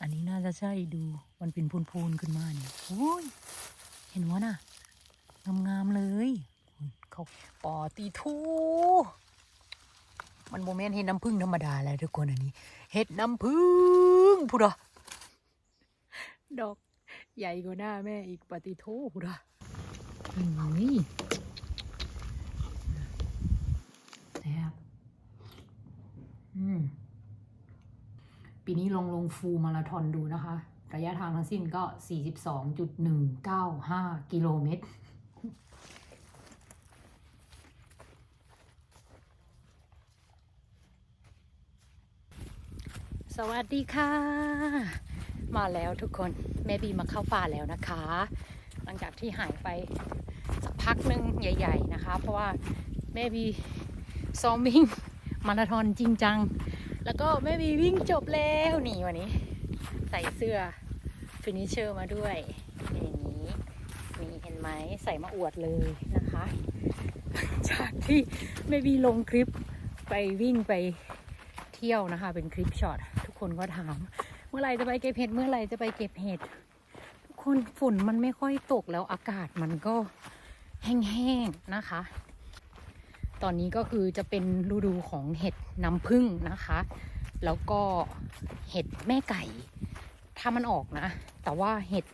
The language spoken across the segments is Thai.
อันนี้น่าจะใช่ดู มันเป็นพูนๆขึ้นมาเนี่ยโอ้ย เห็นวะน่ะ งามๆเลย เขาปอตีทูมันโมเมนต์เห็ดน้ำผึ้งธรรมดาแล้วทุกคนอันนี้ เห็ดน้ำผึ้งพูดอะดอกใหญ่กว่าหน้าแม่อีกปฏิโทพูดอะเฮ้ยแซ่บอืม ปีนี้ลองลงฟูลมาราธอนดูนะคะ ระยะทางทั้งสิ้นก็ 42.195 กิโลเมตรสวัสดีค่ะ มาแล้วทุกคน แม่บีมาเข้าป่าแล้วนะคะ หลังจากที่หายไปสักพักนึงใหญ่ ๆ นะคะ เพราะว่าแม่บีซ้อมวิ่งมาราธอนจริงจัง แล้วก็แม่บีวิ่งจบแล้วนี่วันนี้ ใส่เสื้อฟินิชเชอร์มาด้วยเป็นอย่างนี้นี่เห็นไหมใส่มาอวดเลยนะคะ จากที่แม่บีลงคลิปไปวิ่งไปเที่ยวนะคะ เป็นคลิปช็อตทุกคนก็ถาม เมื่อไหร่จะไปเก็บเห็ดเมื่อไหร่จะไปเก็บเห็ดทุกคนฝุ่นมันไม่ค่อยตกแล้วอากาศมันก็แห้งๆนะคะ ตอนนี้ก็คือจะเป็นฤดูของเห็ดน้ำผึ้งนะคะ แล้วก็เห็ดแม่ไก่ ถ้ามันออกนะ แต่ว่าเห็ด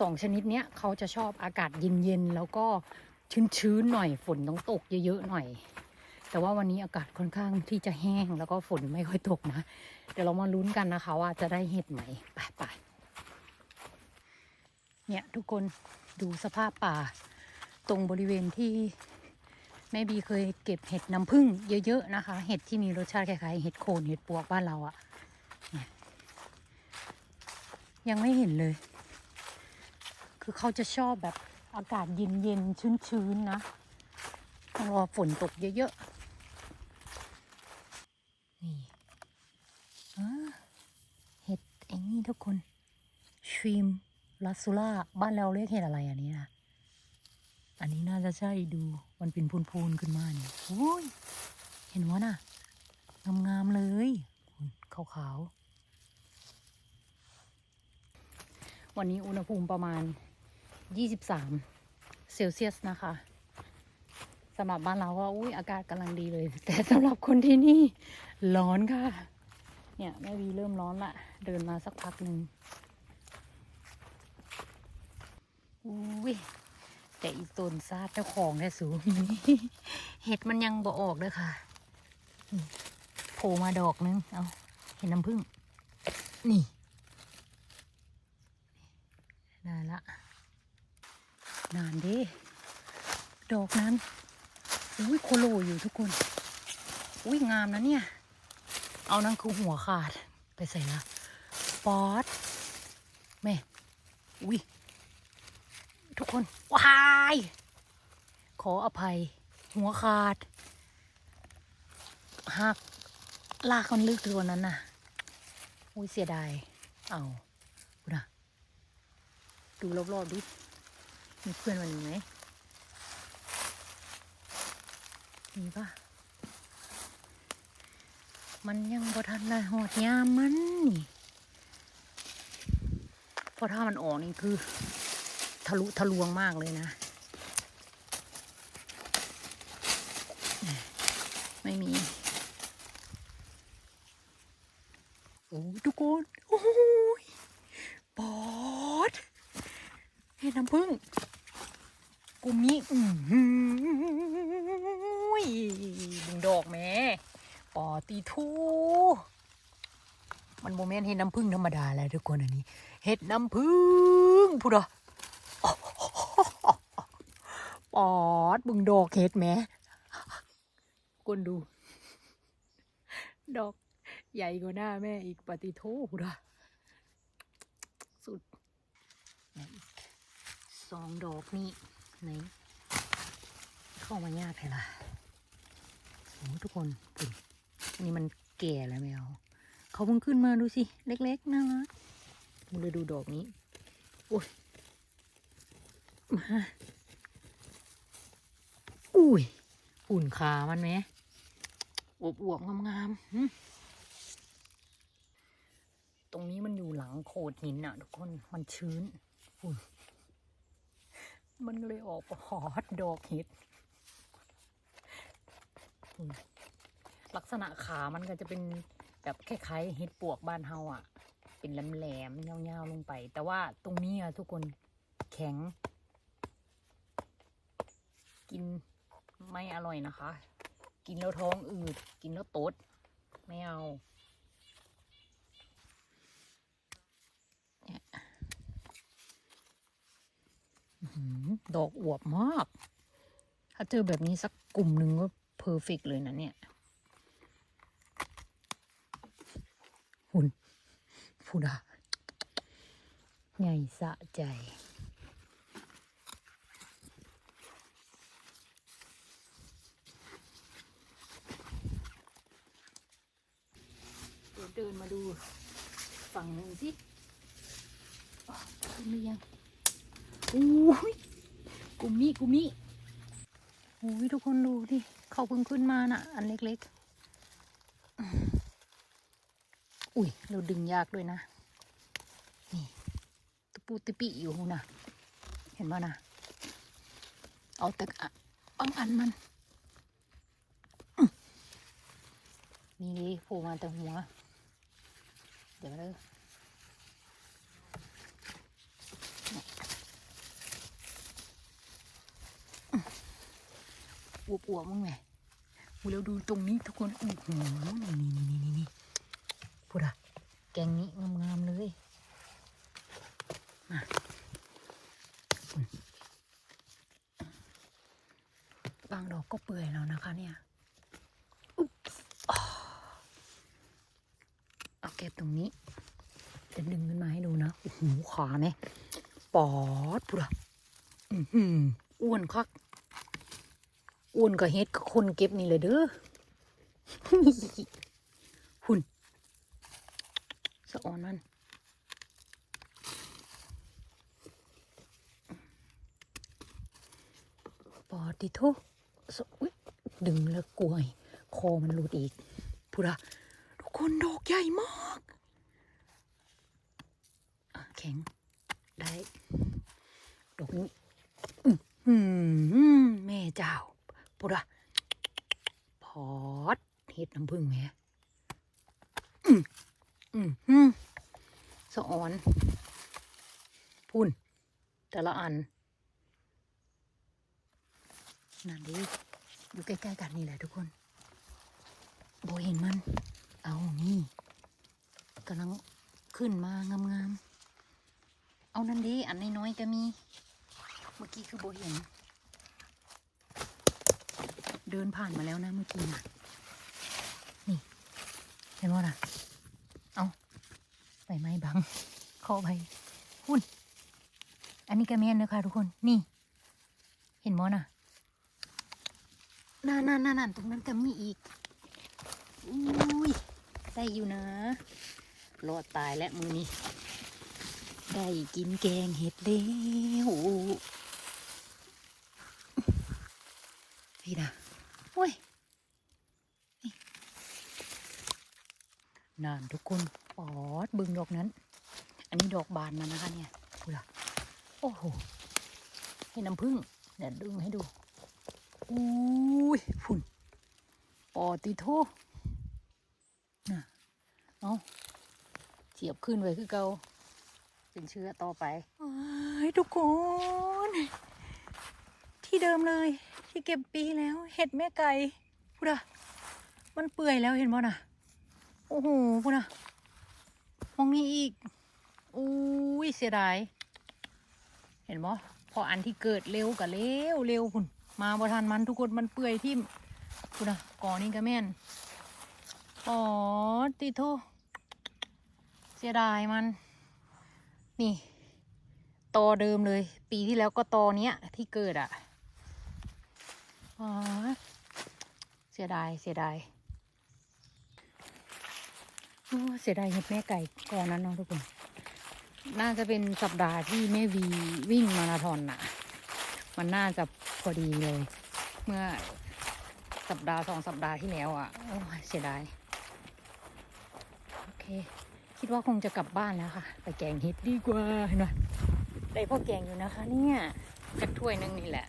สองชนิดเนี้ยเขาจะชอบอากาศเย็นๆ แล้วก็ชื้นๆหน่อยฝนต้องตกเยอะๆหน่อย แต่ว่าวันนี้อากาศค่อนข้างที่จะแห้งแล้วก็ฝนไม่ค่อยตกนะ เดี๋ยวเรามาลุ้นกันนะคะว่าจะได้เห็ดไหมไปไปเนี่ยทุกคนดูสภาพป่าตรงบริเวณที่ แม่บีเคยเก็บเห็ดน้ำผึ้งเยอะๆนะคะ เห็ดที่มีรสชาติคล้ายๆเห็ดโคนเห็ดปวกบ้านเราอะเนี่ยยังไม่เห็นเลย คือเขาจะชอบแบบอากาศเย็นๆ ชื้นๆ นะต้องรอฝนตกเยอะๆ นี่เห็ดไอ้นี่ทุกคนชรีมลาซูล่า บ้านเราเรียกเห็ดอะไรอันนี้นะ อันนี้น่าจะใช่ดู มันเป็นพูนๆขึ้นมาเนี่ยโอ้ย เห็นวะน่ะ งามๆเลยขาวๆ วันนี้อุณหภูมิประมาณ 23 เซลเซียสนะคะสำหรับบ้านเราก็อุ้ยอากาศกำลังดีเลย แต่สำหรับคนที่นี่ร้อนค่ะ เนี่ยแม่วีเริ่มร้อนละ เดินมาสักพักหนึ่งอุ้ย แต่อีตนซาดเจ้าของแท้สูงเห็ดมันยังบ่ออกเลยค่ะโผล่มาดอกนึง เอาเห็นน้ำผึ้งนี่ได้ละ นานดิดอกนั้นอุ้ยโคโลอยู่ทุกคน อุ้ยงามนะเนี่ย เอานั่นคือหัวขาด ไปใส่ละ ป๊อดแม่ อุ้ย ทุกคนวายขออภัย หัวขาดหักลากมันลึกตัวนั้นน่ะอุ้ยเสียดาย เอาดูนะดูรอบๆดิมีเพื่อนมันอยู่ไหมมีปะมันยังบ่ทันได้หอดยามมันนี่เพราะถ้ามันออกนี่คือ ทะลุทะลวงมากเลยนะ ไม่มี โอ้ทุกคนโอ้ยปอดเห็ดน้ำผึ้งกลุ่มนี้อือหือดึงดอกแม่ปอตีทูมันโมเมนต์เห็ดน้ำผึ้งธรรมดาแล้วทุกคนอันนี้ เห็ดน้ำผึ้งพูดเหรอ ปอดบึงดอกเห็ดแหม่กนดู ดอกใหญ่กว่าหน้าแม่อีกปฏิโทพูดอะสุดสองดอกนี่ไหนเข้ามายากเลยล่ะโอ้ทุกคนปุ่นอันนี้มันแก่แล้วแมวเขาเพิ่งขึ้นมาดูสิ เล็กๆน่ารักมาเลยดูดอกนี้ โอ้ยมา อุ้ยหุ่นขามันไหมอวบๆงามๆหึตรงนี้มันอยู่หลังโขดหินอะทุกคนมันชื้นอุ่นมันเลยออกมาหอดดอกเห็ดอุ่นลักษณะขามันก็จะเป็นแบบคล้ายๆเห็ดปวกบ้านเฮาอะเป็นแหลมๆยาวๆลงไป แต่ว่าตรงนี้อะทุกคนแข็ง กิน ไม่อร่อยนะคะ กินแล้วท้องอืด กินแล้วตด ไม่เอาเนี่ยอื้อหือดอกอวบมาก ถ้าเจอแบบนี้สักกลุ่มหนึ่งก็เพอร์เฟกเลยนะเนี่ยหุ่นพูดาใหญ่สะใจ เดินมาดูฝั่งหนึ่งสิขึ้นหรือยังอู้ยกุมิกุมิโอ้ยทุกคนดูดิเขาเพิ่งขึ้นมาน่ะ อันเล็กๆ อุ้ยเราดึงยากด้วยนะ นี่ตุปูติปิอยู่นะเห็นป่ะนะเอาแต่อะเอาอันมัน นี่ดิโผล่มาแต่หัว เดี๋ยวเลยอวบอวบๆมั้งไงแล้วดูตรงนี้ทุกคนโอ้โหนี่นี่นี่นี่นี่พูดอะแกงนี้งามๆเลยมาบางดอกก็เปื่อยแล้วนะคะเนี่ย เอาเก็บตรงนี้ จะดึงขึ้นมาให้ดูนะโอ้โหขาเนี่ยปอดพุระอ้วนคักอ้วนกับเฮ็ดกับคนเก็บนี่เลยเด้อหุ่นสะออนมันปอดติโทสะอุ๊ยดึงแล้วกลวย คอมันหลุดอีกพุระทุกคนดอกใหญ่มากอะแข็ง ได้ดอกนี้อื้อหือแม่เจ้าปุระพอดเห็ดน้ำผึ้งแม่อืมอืมอืมสะออนพุ่น แต่ละอัน นั่นดิอยู่ใกล้ๆกันนี่แหละทุกคนโบเห็นมัน เอานี่กำลังขึ้นมางามๆ เอานั่นดิอันน้อยๆก็มี เมื่อกี้คือโบเห็น เดินผ่านมาแล้วนะเมื่อกี้นะนี่ เห็นว่าน่ะ เอาใบไม้บังเข้าไปหุ่น อันนี้ก็แม่นนะคะทุกคน นี่ เห็นมั้น่ะนั่นนั่นนั่นตรงนั้นก็มีอีก อุ้ย ได้อยู่นะ รอดตายแล้วมือนี้ ได้กินแกงเห็ดแล้วพี่นะโอ้ยนี่นานทุกคนปอดบึงดอกนั้น อันนี้ดอกบานมันนะคะเนี่ยดูละโอ้โหให้น้ำผึ้งเดี๋ยวดึงให้ดูอุ้ยฝุ่นปอติโทน่ะเอาเสียบขึ้นไว้คือเกา เป็นเชื้อต่อไปทุกคน ที่เดิมเลย ที่เก็บปีแล้ว เห็ดแม่ไก่พูดอะมันเปื่อยแล้วเห็นบ่น่ะ โอ้โหพูดอะมองนี้อีกอุ้ยเสียดาย เห็นบ่พออันที่เกิดเร็วกับเร็วเร็วคุณมาบ่ทันมันทุกคนมันเปื่อยทิ่มพูดอะก่อนี้ก็แม่นอ๋อติโทเสียดายมัน นี่ ตอเดิมเลย ปีที่แล้วก็ตอเนี้ย ที่เกิดอะ่ะอ๋อเสียดายเสียดายโอ้เสียดายเห็ดแม่ไก่ก่อนนั้นเนาะทุกคน น่าจะเป็นสัปดาห์ที่แม่วีวิ่งมาราธอนน่ะ มันน่าจะพอดีเลย เมื่อสัปดาห์สองสัปดาห์ที่แล้วอะ่ะ โอ้เสียดาย โอเค คิดว่าคงจะกลับบ้านแล้วค่ะ ไปแกงเห็ดดีกว่าเห็นไหมได้พ่อแกงอยู่นะคะ เนี่ยสักถ้วยหนึงนี่แหละ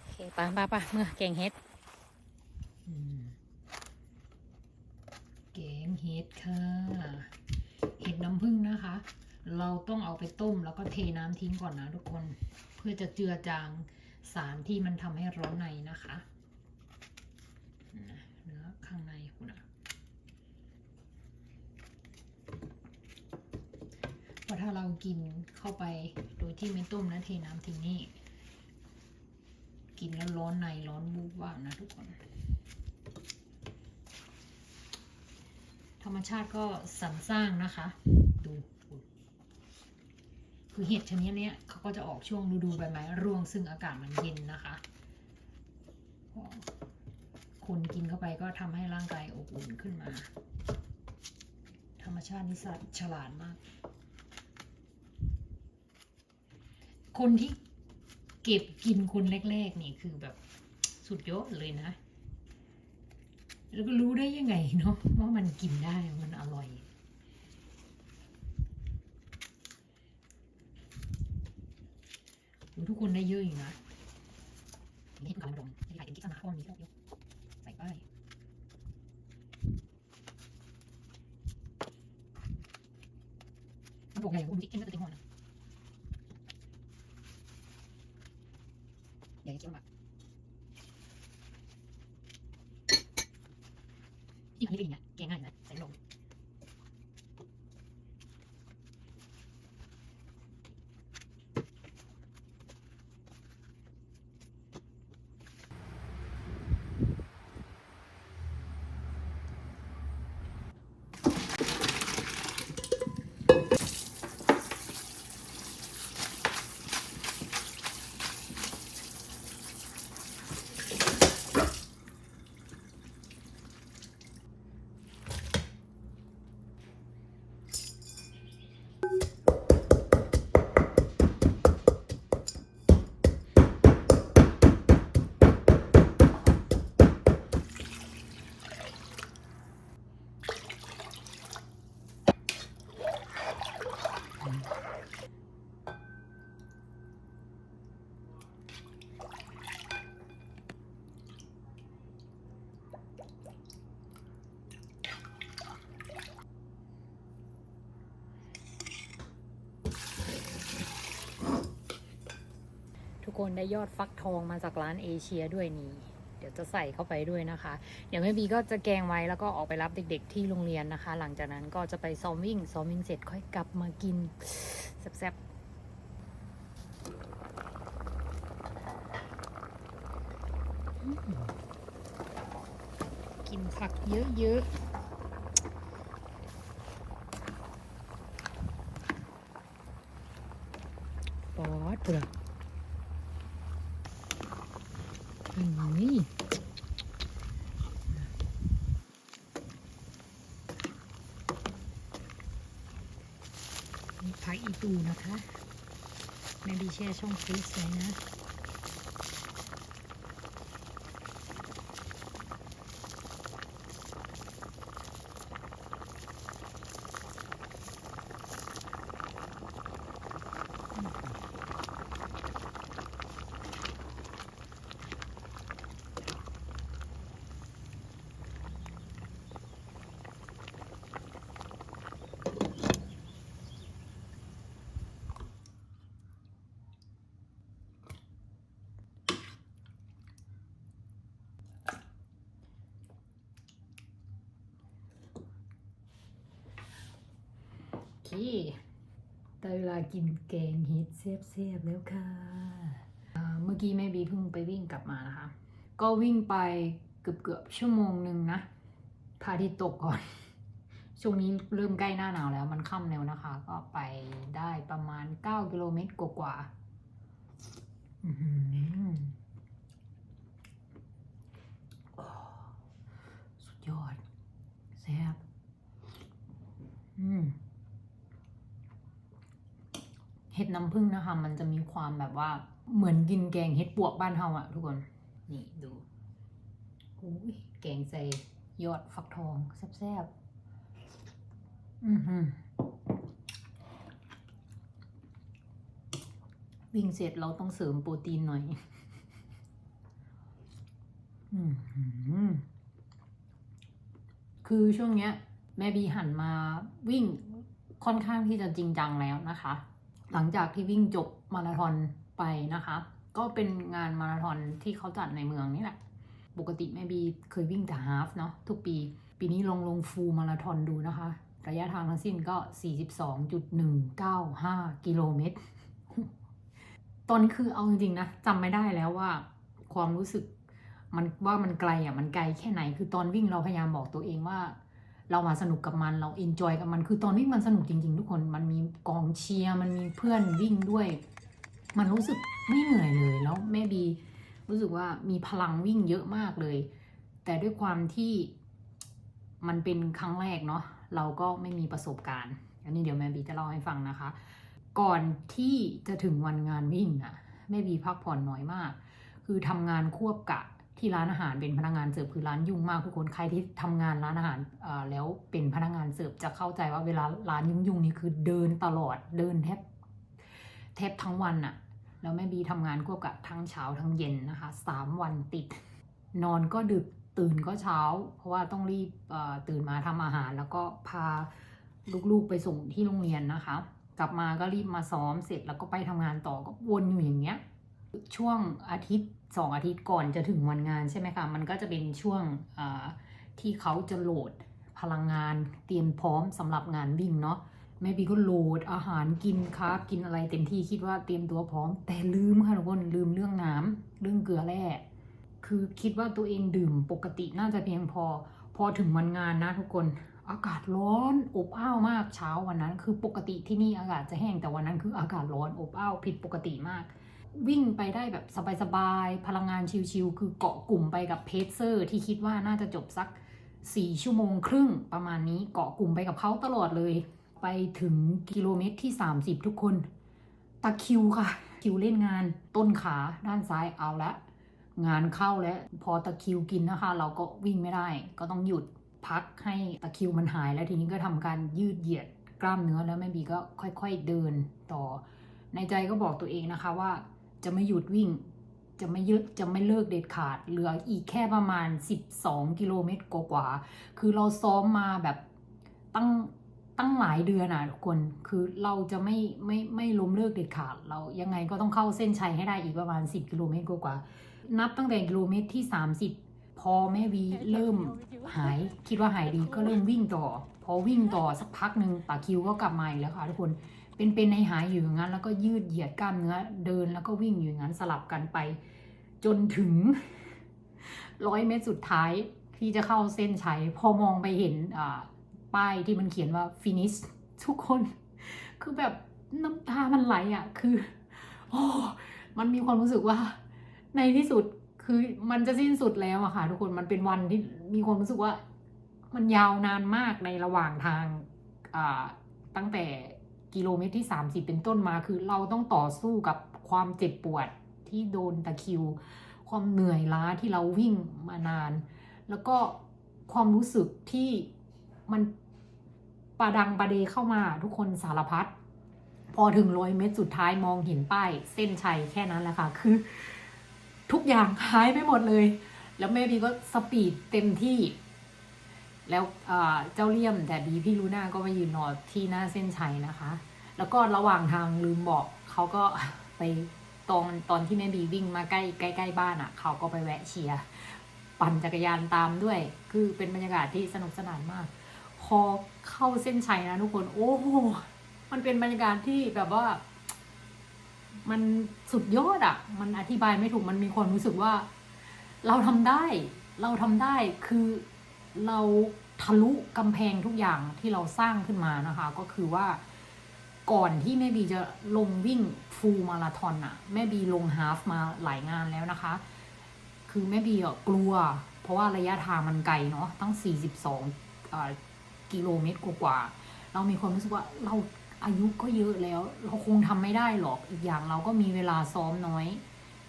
โอเคไปไปไปเมื่อแกงเห็ดอืมแกงเห็ดค่ะเห็ดน้ำผึ้งนะคะ เราต้องเอาไปต้มแล้วก็เทน้ำทิ้งก่อนนะทุกคนเพื่อจะเจือจางสารที่มันทำให้ร้อนในนะคะนะเนื้อข้างในคุณอะเพ ราะถ้าเรากินเข้าไปโดยที่ไม่ต้มนะเทน้ำทิ้งนี่กินแล้วร้อนในร้อนบูบว่านะทุกคน ธรรมชาติก็สรรสร้างนะคะ ดูคือเห็ดชนิดนี้เขาก็จะออกช่วงฤดูใบไม้ร่วงซึ่งอากาศมันเย็นนะคะ คนกินเข้าไปก็ทำให้ร่างกายอบอุ่นขึ้นมา ธรรมชาตินิสัยฉลาดมาก คนที่เก็บกินคนแรก ๆ นี่คือแบบสุดยอดเลยนะ แล้วก็รู้ได้ยังไงเนาะว่ามันกินได้มันอร่อยทุกคนได้เยอะอยู่นะนี่ให้ทุกคนลงที่ถ่ายเป็นคลิปสนาคอนี้ก็เยอะใส่ไปมันบอกไงคุณคิดเองก็จะติงหัวนะอย่าให้เคี้ยวหมักที่มัน ไม่ได้อย่างเงี้ยแกง คนได้ยอดฟักทองมาจากร้านเอเชียด้วยนี่เดี๋ยวจะใส่เข้าไปด้วยนะคะ เดี๋ยวแม่บีก็จะแกงไว้แล้วก็ออกไปรับเด็ก ๆ ที่โรงเรียนนะคะ หลังจากนั้นก็จะไปซ้อมวิ่งซ้อมวิ่งเสร็จค่อยกลับมากินแซ่บๆกินผักเยอะๆปอดเปลือก นี่ผักอีตูนะคะแม่ดีแช่ช่องฟรีซไว้นะ โอเคได้เวลากินแกงเห็ดเสียบๆแล้วค่ะ เมื่อกี้แม่บีเพิ่งไปวิ่งกลับมานะคะ ก็วิ่งไปเกือบๆชั่วโมงหนึ่งนะพระอาทิตย์ตกก่อน ช่วงนี้เริ่มใกล้หน้าหนาวแล้วมันค่ำแล้วนะคะ ก็ไปได้ประมาณ 9 กิโลเมตรกว่าสุดยอดแซ่บอืม เห็ดน้ำผึ้งนะคะ มันจะมีความแบบว่าเหมือนกินแกงเห็ดปวกบ้านเฮาอะทุกคน นี่ดูอุ้ยแกงใส่ยอดฟักทองแซ่บๆ อือหือวิ่งเสร็จเราต้องเสริมโปรตีนหน่อย อือหือคือช่วงเนี้ย แม่บีหันมาวิ่งค่อนข้างที่จะจริงจังแล้วนะคะ หลังจากที่วิ่งจบมาราธอนไปนะคะ ก็เป็นงานมาราธอนที่เขาจัดในเมืองนี่แหละ ปกติแม่บีเคยวิ่งแต่ฮาฟเนาะทุกปี ปีนี้ลองลงฟูลมาราธอนดูนะคะ ระยะทางทั้งสิ้นก็ 42.195 กิโลเมตร ตอนนี้คือเอาจริงๆนะจำไม่ได้แล้วว่าความรู้สึกมันว่ามันไกลอะมันไกลแค่ไหนคือตอนวิ่งเราพยายามบอกตัวเองว่า เรามาสนุกกับมันเราเอนจอยกับมันคือตอนวิ่งมันสนุกจริง ๆ ทุกคนมันมีกองเชียร์มันมีเพื่อนวิ่งด้วย มันรู้สึกไม่เหนื่อยเลยแล้วแม่บีรู้สึกว่ามีพลังวิ่งเยอะมากเลย แต่ด้วยความที่มันเป็นครั้งแรกเนาะเราก็ไม่มีประสบการณ์ อันนี้เดี๋ยวแม่บีจะเล่าให้ฟังนะคะ ก่อนที่จะถึงวันงานวิ่งอะแม่บีพักผ่อนน้อยมาก คือทำงานควบกะ ที่ร้านอาหารเป็นพนักงานเสิร์ฟคือร้านยุ่งมากทุกคนใครที่ทำงานร้านอาหารแล้วเป็นพนักงานเสิร์ฟจะเข้าใจว่าเวลาร้านยุ่งๆนี่คือเดินตลอดเดินแทบแทบทั้งวันอะแล้วแม่บีทำงานควบกะทั้งเช้าทั้งเย็นนะคะสามวันติด นอนก็ดึกตื่นก็เช้า เพราะว่าต้องรีบตื่นมาทำอาหาร แล้วก็พาลูกๆไปส่งที่โรงเรียนนะคะ กลับมาก็รีบมาซ้อมเสร็จแล้วก็ไปทำงานต่อก็วนอยู่อย่างเงี้ย ช่วงอาทิตย์สองอาทิตย์ก่อนจะถึงวันงานใช่ไหมคะมันก็จะเป็นช่วงที่เขาจะโหลดพลังงานเตรียมพร้อมสำหรับงานวิ่งเนาะแม่บีก็โหลดอาหารกินคาร์บกินอะไรเต็มที่คิดว่าเตรียมตัวพร้อม แต่ลืมค่ะทุกคนลืมเรื่องน้ำเรื่องเกลือแร่คือคิดว่าตัวเองดื่มปกติน่าจะเพียงพอ พอถึงวันงานนะทุกคนอากาศร้อนอบอ้าวมากเช้าวันนั้น คือปกติที่นี่อากาศจะแห้งแต่วันนั้นคืออากาศร้อนอบอ้าวผิดปกติมาก วิ่งไปได้แบบสบายๆ พลังงานชิวๆคือเกาะกลุ่มไปกับเพจเซอร์ที่คิดว่าน่าจะจบสัก 4 ชั่วโมงครึ่งประมาณนี้เกาะกลุ่มไปกับเขาตลอดเลย ไปถึงกิโลเมตรที่ 30 ทุกคนตะคิวค่ะ คิวเล่นงานต้นขาด้านซ้ายเอาละ งานเข้าแล้วพอตะคิวกินนะคะ เราก็วิ่งไม่ได้ ก็ต้องหยุดพักให้ตะคิวมันหายแล้วทีนี้ก็ทำการยืดเหยียดกล้ามเนื้อแล้วแม่บีก็ค่อย ๆเดินต่อในใจก็บอกตัวเองนะคะว่า จะไม่หยุดวิ่ง จะไม่ยึดจะไม่เลิกเด็ดขาด เหลืออีกแค่ประมาณ 12 กิโลเมตรกว่าๆคือเราซ้อมมาแบบตั้งตั้งหลายเดือนอะทุกคน คือเราจะไม่ไม่ไม่ล้มเลิกเด็ดขาด เรายังไงก็ต้องเข้าเส้นชัยให้ได้อีกประมาณ 10 กิโลเมตรกว่าๆนับตั้งแต่กิโลเมตรที่ 30 พอแม่วีเริ่มหาย คิดว่าหายดีก็เริ่มวิ่งต่อ พอวิ่งต่อสักพักหนึ่งตาคิวก็กลับมาอีกแล้วค่ะทุกคน เป็นเป็นในหายอยู่อย่างนั้น แล้วก็ยืดเหยียดกล้ามเนื้อเดินแล้วก็วิ่งอยู่อย่างนั้นสลับกันไป จนถึงร้อยเมตรสุดท้ายที่จะเข้าเส้นชัยพอมองไปเห็นป้ายที่มันเขียนว่า finish ทุกคน คือแบบน้ำตามันไหลอะ คือโอ้มันมีความรู้สึกว่า ในที่สุดคือมันจะสิ้นสุดแล้วอะค่ะ ทุกคนมันเป็นวันที่มีความรู้สึกว่า มันยาวนานมากในระหว่างทางตั้งแต่ กิโลเมตรที่ 30 เป็นต้นมาคือเราต้องต่อสู้กับความเจ็บปวดที่โดนตะคิว ความเหนื่อยล้าที่เราวิ่งมานาน แล้วก็ความรู้สึกที่มันปาดังปาเดเข้ามาทุกคนสารพัดพอถึงร้อยเมตรสุดท้ายมองเห็นป้าย เส้นชัยแค่นั้นแหละค่ะ คือ ทุกอย่างหายไปหมดเลย แล้วแม่บีก็สปีดเต็มที่ แล้วเจ้าเลี่ยมแต่ดีพี่ลูน่าก็มายืนรอที่หน้าเส้นชัยนะคะ แล้วก็ระหว่างทางลืมบอกเขาก็ไปตอนตอนที่แม่บีวิ่งมาใกล้ใกล้ใกล้บ้านอะ่ะ เขาก็ไปแวะเชียร์ปั่นจักรยานตามด้วย คือเป็นบรรยากาศที่สนุกสนานมาก พอเข้าเส้นชัยนะทุกคน โอ้โหมันเป็นบรรยากาศที่แบบว่า มันสุดยอดอะ่ะ มันอธิบายไม่ถูกมันมีความรู้สึกว่า เราทำได้ เราทำได้คือ เราทะลุกำแพงทุกอย่างที่เราสร้างขึ้นมานะคะ ก็คือว่าก่อนที่แม่บีจะลงวิ่งฟูลมาราธอนอะแม่บีลงฮาฟมาหลายงานแล้วนะคะ คือแม่บีอะกลัว เพราะว่าระยะทางมันไกลเนาะตั้ง 42อ่ากิโลเมตรกว่าๆเรามีความรู้สึกว่าเราอายุก็เยอะแล้ว เราคงทำไม่ได้หรอกอีกอย่างเราก็มีเวลาซ้อมน้อย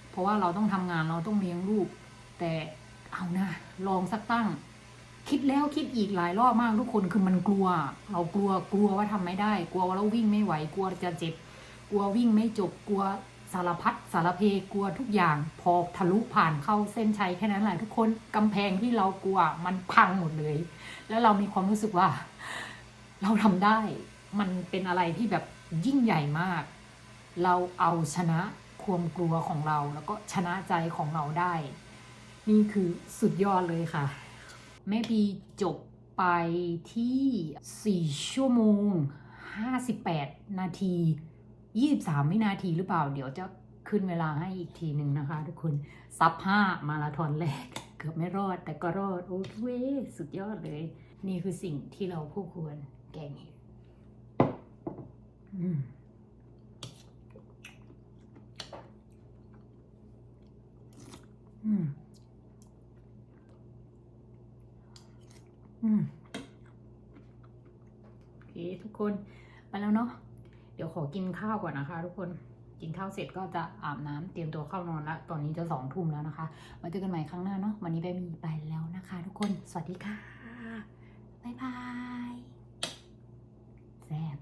เพราะว่าเราต้องทำงานเราต้องเลี้ยงลูก แต่เอานะลองสักตั้ง คิดแล้วคิดอีกหลายรอบมากทุกคนคือมันกลัว เรากลัวกลัวว่าทำไม่ได้ กลัวว่าเราวิ่งไม่ไหวกลัวจะเจ็บ กลัววิ่งไม่จบกลัวสารพัดสารเพกลัวทุกอย่าง พอทะลุผ่านเข้าเส้นชัยแค่นั้นแหละทุกคนกำแพงที่เรากลัวมันพังหมดเลย แล้วเรามีความรู้สึกว่า เราทำได้มันเป็นอะไรที่แบบยิ่งใหญ่มาก เราเอาชนะความกลัวของเรา แล้วก็ชนะใจของเราได้ นี่คือสุดยอดเลยค่ะ แม่บีจบไปที่ 4 ชั่วโมง 58 นาที 23 วินาทีหรือเปล่า เดี๋ยวจะขึ้นเวลาให้อีกทีหนึ่งนะคะทุกคนซับ5มาราธอนแรก เกือบไม่รอดแต่ก็รอด โอ้เคสุดยอดเลย นี่คือสิ่งที่เราคู่ควรแกงเห็ดอืม อืม อืม โอเคทุกคนไปแล้วเนาะเดี๋ยวขอกินข้าวก่อนนะคะ ทุกคนกินข้าวเสร็จก็จะอาบน้ำเตรียมตัวเข้านอนละตอนนี้จะสองทุ่มแล้วนะคะมาเจอกันใหม่ครั้งหน้าเนาะวันนี้ไปมีไปแล้วนะคะ ทุกคนสวัสดีค่ะบ๊ายบายแซ่บ